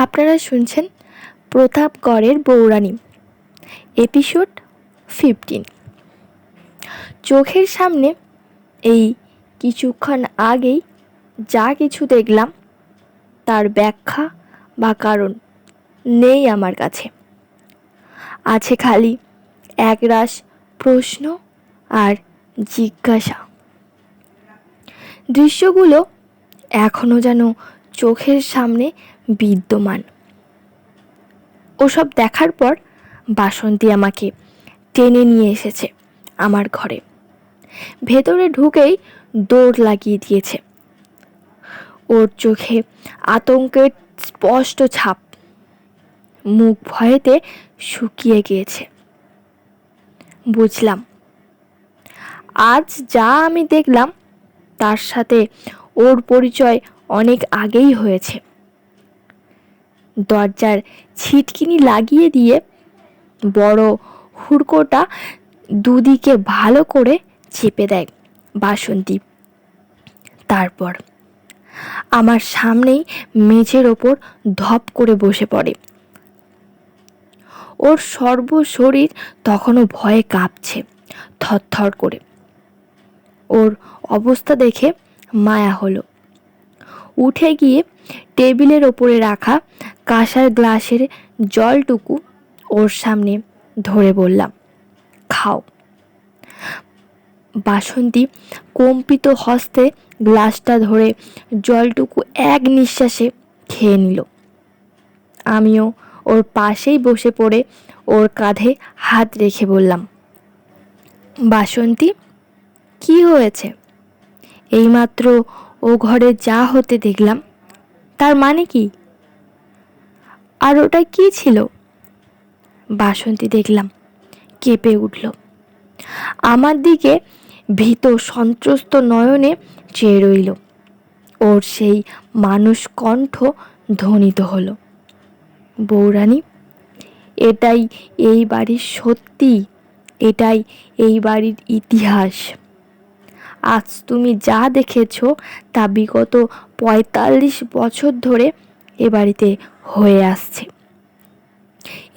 আপনারা শুনছেন প্রতাপগড়ের বৌরানী episode fifteen চোখের সামনে এই কিছুক্ষণ আগেই যা কিছু দেখলাম, তার ব্যাখ্যা বা কারণ নেই আমার কাছে। আছে খালি একরাশ প্রশ্ন আর জিজ্ঞাসা। দৃশ্যগুলো এখনও যেন চোখের সামনে বিদ্যমান। ওসব দেখার পর বাসন্তী আমাকে টেনে নিয়ে এসেছে আমার ঘরে। ভেতরে ঢুকেই দৌড় লাগিয়ে দিয়েছে। ওর চোখে আতঙ্কের স্পষ্ট ছাপ। মুখ ভয়েতে শুকিয়ে গিয়েছে। বুঝলাম, আজ যা আমি দেখলাম তার সাথে ওর পরিচয় অনেক আগেই হয়েছে। দরজার ছিটকিনি লাগিয়ে দিয়ে বড় হুড়কোটা দুদিকে ভালো করে চেপে দেয় বাসন্তী। তারপর আমার সামনেই মেঝের ওপর ধপ করে বসে পড়ে। ওর সর্বশরীর তখনও ভয়ে কাঁপছে, থরথর করে। ওর অবস্থা দেখে মায়া হলো। উঠে গিয়ে টেবিলের ওপরে রাখা কাঁসার গ্লাসের জলটুকু ওর সামনে ধরে বললাম, খাও। বাসন্তী কম্পিত হস্তে গ্লাসটা ধরে জলটুকু এক নিঃশ্বাসে খেয়ে নিল। আমিও ওর পাশেই বসে পড়ে ওর কাঁধে হাত রেখে বললাম, বাসন্তী, কি হয়েছে? এইমাত্র ও ঘরে যা হতে দেখলাম, তার মানে কি? আর ওটা কি ছিল? বাসন্তী দেখলাম, কেঁপে উঠল। আমার দিকে ভীত সন্ত্রস্ত নয়নে চেয়ে রইল। ওর সেই মানুষ কণ্ঠ ধ্বনিত হলো। বৌরানী, এটাই এই বাড়ির সত্যি, এটাই এই বাড়ির ইতিহাস। আজ তুমি যা দেখেছ তা বিগত পঁয়তাল্লিশ বছর ধরে এ বাড়িতে হয়ে আসছে।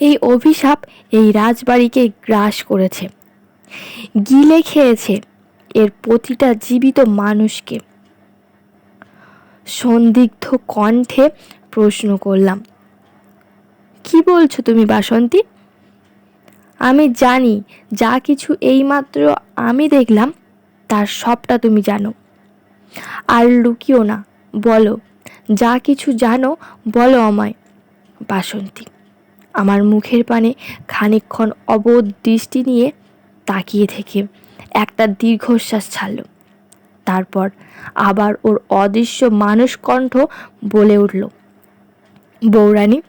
এই অভিশাপ এই রাজবাড়িকে গ্রাস করেছে। গিলে খেয়েছে এর প্রতিটা জীবিত মানুষকে। সন্দিগ্ধ কণ্ঠে প্রশ্ন করলাম, কি বলছো তুমি বাসন্তী? আমি জানি যা কিছু এইমাত্র আমি দেখলাম, তার সবটা তুমি জানো। আর লুকিও না, বলো যা কিছু জানো, বলো আমায়। বাসন্তী, আমার মুখের পানে খানিকক্ষণ অবোধ দৃষ্টি নিয়ে তাকিয়ে থেকে একটা দীর্ঘশ্বাস ছাড়ল। তারপর আবার ওর অদৃশ্য মানুষ কণ্ঠ বলে উঠল বৌরানী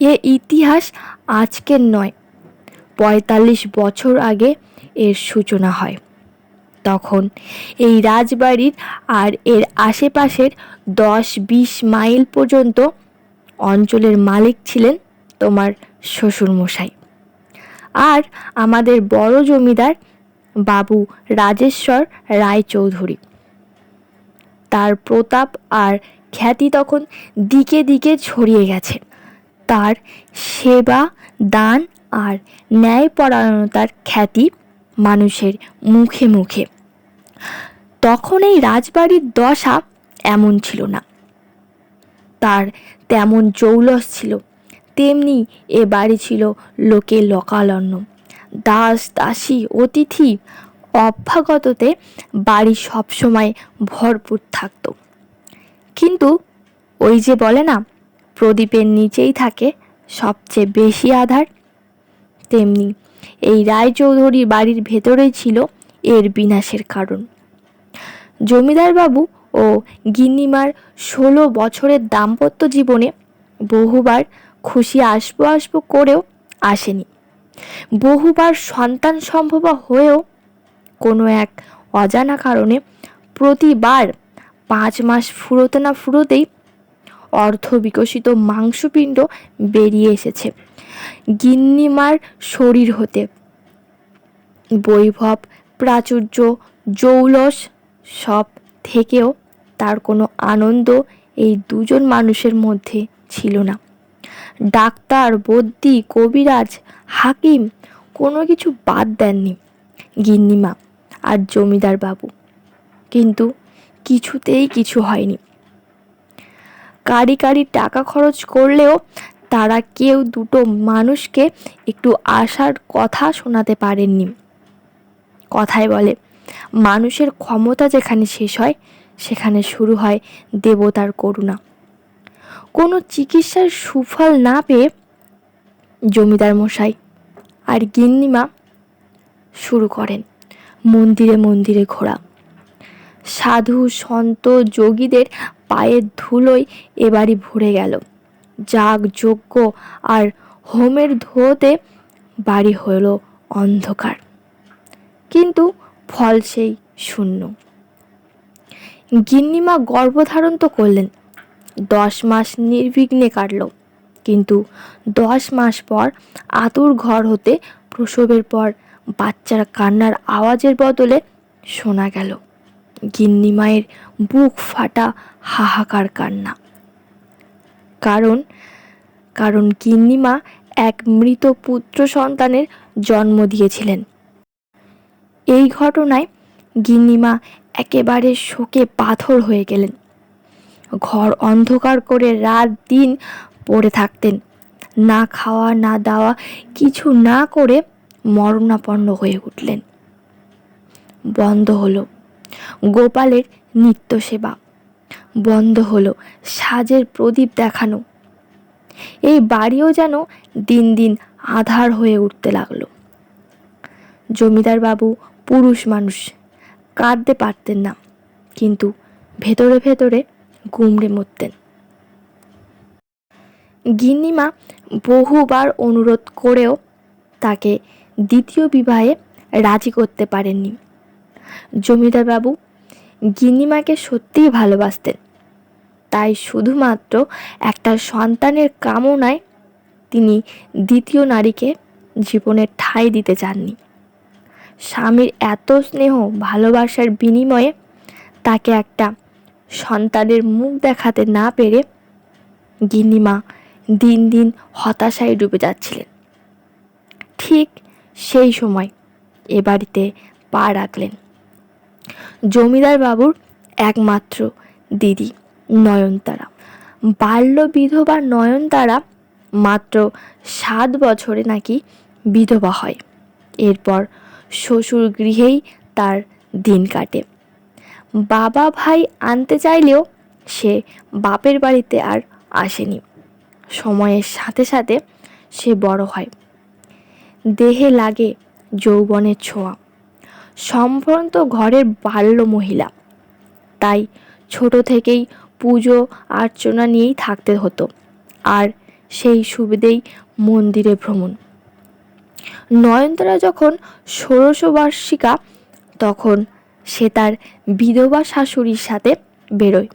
এ ইতিহাস আজকের নয়, পঁয়তাল্লিশ বছর আগে এর সূচনা হয়। তখন। এই রাজবাড়ির আর এর আশেপাশের দশ বিশ মাইল পর্যন্ত অঞ্চলের মালিক ছিলেন তোমার শ্বশুরমশাই। আর আমাদের বড় জমিদার বাবু রাজেশ্বর রায়চৌধুরী। তার প্রতাপ আর খ্যাতি তখন দিকে দিকে ছড়িয়ে গেছে। তার সেবা, দান আর ন্যায়পরায়ণতার খ্যাতি মানুষের মুখে মুখে। তখন এই রাজবাড়ির দশা এমন ছিল না। তার তেমন জৌলস ছিল, তেমনি এ বাড়ি ছিল লোকে লোকালন্য দাস, দাসী, অতিথি অভ্যাগততে বাড়ি সবসময় ভরপুর থাকত। কিন্তু ওই যে বলে না, প্রদীপের নিচেই থাকে সবচেয়ে বেশি আধার। তেমনি এই রায়চৌধুরী বাড়ির ভেতরেই ছিল এর বিনাশের কারণ। জমিদারবাবু ও গিন্নিমার ষোলো বছরের দাম্পত্য জীবনে বহুবার খুশি আসব আসব করেও আসেনি। বহুবার সন্তান সম্ভব হয়েও কোনো এক অজানা কারণে প্রতিবার পাঁচ মাস ফুরোতে না ফুরোতেই অর্ধ বিকশিত মাংসপিণ্ড বেরিয়ে এসেছে গিন্নিমার শরীর হতে। বৈভব, প্রাচুর্য, জৌলস সব থেকেও তার কোনো আনন্দ এই দুজন মানুষের মধ্যে ছিল না। ডাক্তার বদ্যি কবিরাজ, হাকিম কোনো কিছু বাদ দেননি, গিন্নিমা আর জমিদার বাবু। কিন্তু কিছুতেই কিছু হয়নি। কারি কারি টাকা খরচ করলেও তারা কেউ দুটো মানুষকে একটু আসার কথা শোনাতে পারেননি। কথায় বলে মানুষের ক্ষমতা যেখানে শেষ হয়, সেখানে শুরু হয় দেবতার করুণা। কোনো চিকিৎসার সুফল না পেয়ে জমিদার মশাই আর গিন্নিমা শুরু করেন মন্দিরে মন্দিরে ঘোরা। সাধু সন্ত যোগীদের পায়ের ধুলোয় এবারই ভরে গেল। যাগ, যজ্ঞ আর হোমের ধোতে বাড়ি হলো অন্ধকার। কিন্তু ফল সেই শূন্য। গিন্নিমা গর্ভধারণ তো করলেন। দশ মাস নির্বিঘ্নে কাটল। কিন্তু দশ মাস পর আতুর ঘর হতে প্রসবের পর বাচ্চার কান্নার আওয়াজের বদলে শোনা গেল গিন্নি মায়ের বুক ফাটা হাহাকার কান্না। কারণ কারণ গিন্নিমা এক মৃত পুত্র সন্তানের জন্ম দিয়েছিলেন। এই ঘটনায় গিন্নিমা একেবারে শোকে পাথর হয়ে গেলেন। ঘর অন্ধকার করে রাত দিন পড়ে থাকতেন। না খাওয়া, না দাওয়া, কিছু না করে মরণাপন্ন হয়ে উঠলেন। বন্ধ হলো গোপালের নিত্য সেবা বন্ধ হলো সাজের প্রদীপ দেখানো। এই বাড়িও যেন দিন দিন আধার হয়ে উঠতে লাগল। জমিদার বাবু পুরুষ মানুষ। কাঁদতে পারতেন না, কিন্তু ভেতরে ভেতরে গুমড়ে মরতেন। গিন্নিমা বহুবার অনুরোধ করেও তাকে দ্বিতীয় বিবাহে রাজি করতে পারেননি। জমিদার বাবু গিন্নিমাকে সত্যিই ভালোবাসতেন। তাই শুধুমাত্র একটা সন্তানের কামনায় তিনি দ্বিতীয় নারীকে জীবনের ঠাঁই দিতে চাননি। স্বামীর এত স্নেহ, ভালোবাসার বিনিময়ে তাকে একটা সন্তানের মুখ দেখাতে না পেরে গিন্নিমা দিন দিন হতাশায় ডুবে যাচ্ছিলেন। ঠিক সেই সময় এ বাড়িতে পা রাখলেন। জমিদার বাবুর একমাত্র দিদি নয়নতারা। বাল্য বিধবা নয়নতারা মাত্র সাত বছরে নাকি বিধবা হয়। এরপর শ্বশুর গৃহেই তার দিন কাটে। বাবা ভাই আনতে চাইলেও সে বাপের বাড়িতে আর আসেনি। সময়ের সাথে সাথে সে বড় হয়। দেহে লাগে যৌবনের ছোঁয়া। সম্ভ্রান্ত ঘরের বাল্য মহিলা। তাই ছোট থেকেই পুজো, অর্চনা নিয়েই থাকতে হতো। আর সেই সুবিধেই মন্দিরে ভ্রমণ। নয়নতারা যখন ষোড়শ বার্ষিকা, তখন সে তার বিধবা শাশুড়ির সাথে বেরোয়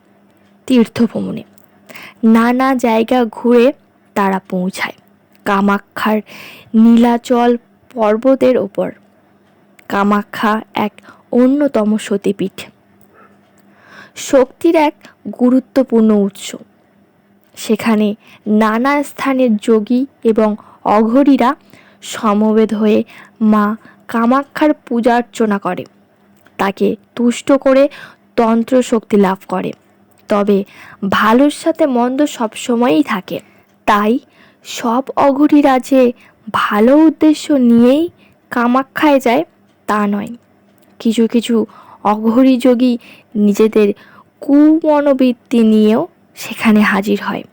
তীর্থ ভ্রমণে নানা জায়গা ঘুরে তারা পৌঁছায় কামাক্ষার নীলাচল পর্বতের ওপর। কামাক্ষা এক অন্যতম সতীপীঠ। শক্তির এক গুরুত্বপূর্ণ উৎস। সেখানে নানা স্থানের যোগী এবং অঘরীরা সমবেত হয়ে মা কামাক্ষার পূজা অর্চনা করে। তাকে তুষ্ট করে তন্ত্র শক্তি লাভ করে। তবে ভালোর সাথে মন্দ সবসময়ই থাকে। তাই সব অঘরীরা যে ভালো উদ্দেশ্য নিয়েই কামাক্ষায় যায়, তা নয়। কিছু কিছু অঘরী যোগী নিজেদের কুমনোবৃত্তি নিয়েও সেখানে হাজির হয়।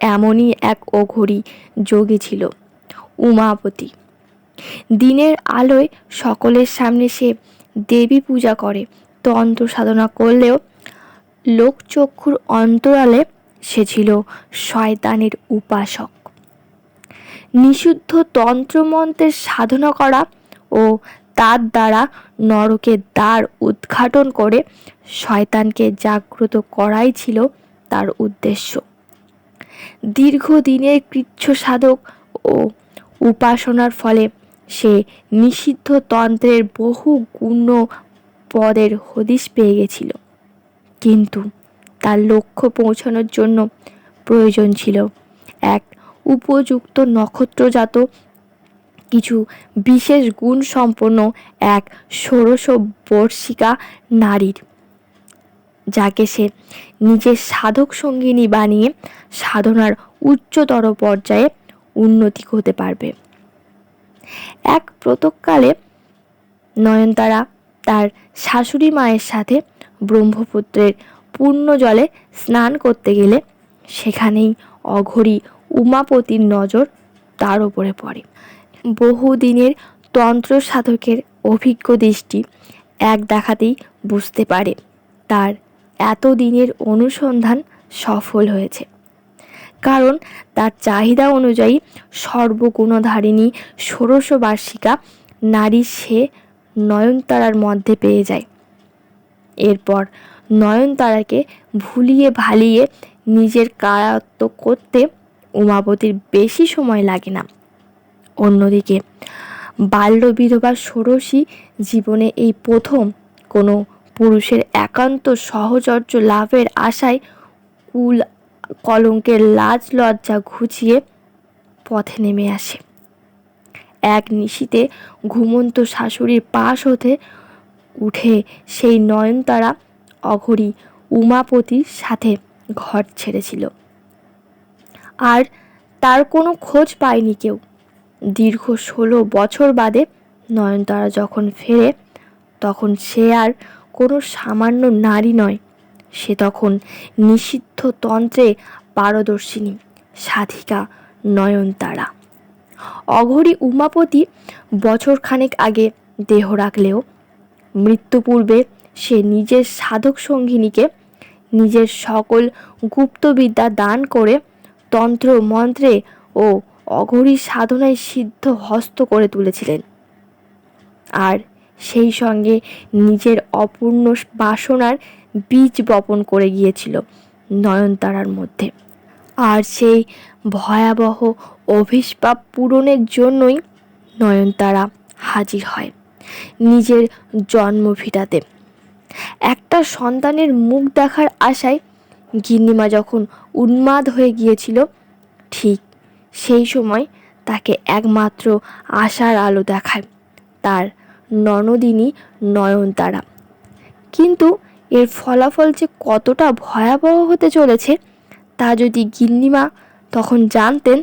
এমনই এক অঘরী যোগী ছিল। উমাপতি। দিনের আলোয় সকলের সামনে সে দেবী পূজা করে, তন্ত্র সাধনা করলেও লোকচক্ষুর অন্তরালে সে ছিল শয়তানের উপাসক। নিষিদ্ধ তন্ত্রমন্ত্রের সাধনা করা ও তার দ্বারা নরকের দ্বার উদ্ঘাটন করে শয়তানকে জাগ্রত করাই ছিল তার উদ্দেশ্য। দীর্ঘদিনের কৃচ্ছ সাধক ও উপাসনার ফলে সে নিষিদ্ধ তন্ত্রের বহু গুণ পদের হদিশ পেয়ে গেছিল। কিন্তু তার লক্ষ্য পৌঁছানোর জন্য প্রয়োজন ছিল। এক, উপযুক্ত নক্ষত্রজাত। কিছু বিশেষ গুণ সম্পন্ন এক ষোড়শ বর্ষিকা নারীর, যাকে সে নিজের সাধক সঙ্গিনী বানিয়ে সাধনার উচ্চতর পর্যায়ে উন্নতি হতে পারবে। এক প্রতককালে নয়নতারা তার শাশুড়ি মায়ের সাথে ব্রহ্মপুত্রের পূর্ণ জলে স্নান করতে গেলে সেখানেই অঘরী উমাপতির নজর তার ওপরে পড়ে। বহুদিনের তন্ত্র সাধকের অভিজ্ঞ দৃষ্টি এক দেখাতেই বুঝতে পারে, তার এতদিনের অনুসন্ধান সফল হয়েছে। কারণ তার চাহিদা অনুযায়ী সর্বগুণধারিণী ষোড়শ বার্ষিকা নারী সে নয়নতারার মধ্যে পেয়ে যায়। এরপর নয়নতারাকে ভুলিয়ে ভালিয়ে নিজের কায়াত্ত করতে উমাপতির বেশি সময় লাগে না। অন্যদিকে বাল্য বিধবা ষোড়শী জীবনে এই প্রথম কোনো পুরুষের একান্ত সহচর্য লাভের আশায় কুল কলঙ্কের লাজ লজ্জা ঘুচিয়ে পথে নেমে আসে। এক নিশিতে ঘুমন্ত শাশুড়ির পাশ হতে উঠে সেই নয়নতারা অঘরী উমাপতির সাথে ঘর ছেড়েছিল। আর তার কোনো খোঁজ পায়নি কেউ। দীর্ঘ ষোলো বছর বাদে নয়নতারা যখন ফেরে, তখন সে আর কোনো সামান্য নারী নয় সে তখন নিষিদ্ধ তন্ত্রে পারদর্শিনী, সাধিকা, নয়নতারা। অঘরী উমাপতি বছরখানেক আগে দেহ রাখলেও, মৃত্যু পূর্বে সে নিজের সাধক সঙ্গিনীকে নিজের সকল গুপ্তবিদ্যা দান করে তন্ত্র, মন্ত্রে ও অঘরী সাধনায় সিদ্ধ হস্ত করে তুলেছিলেন। আর সেই সঙ্গে নিজের অপূর্ণ বাসনার বীজ বপন করে গিয়েছিল নয়নতারার মধ্যে। আর সেই ভয়াবহ অভিস্পাপ পূরণের জন্যই নয়নতারা হাজির হয় নিজের জন্মভিটাতে একটা সন্তানের মুখ দেখার আশায় গিন্নিমা যখন উন্মাদ হয়ে গিয়েছিল, ঠিক সেই সময় তাকে একমাত্র আশার আলো দেখায় তার ননদিনী নয়নতারা। কিন্তু এর ফলাফল যে কতটা ভয়াবহ হতে চলেছে, তা যদি গিন্নিমা তখন জানতেন,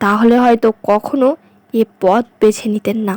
তাহলে হয়তো কখনো এ পথ বেছে নিতেন না।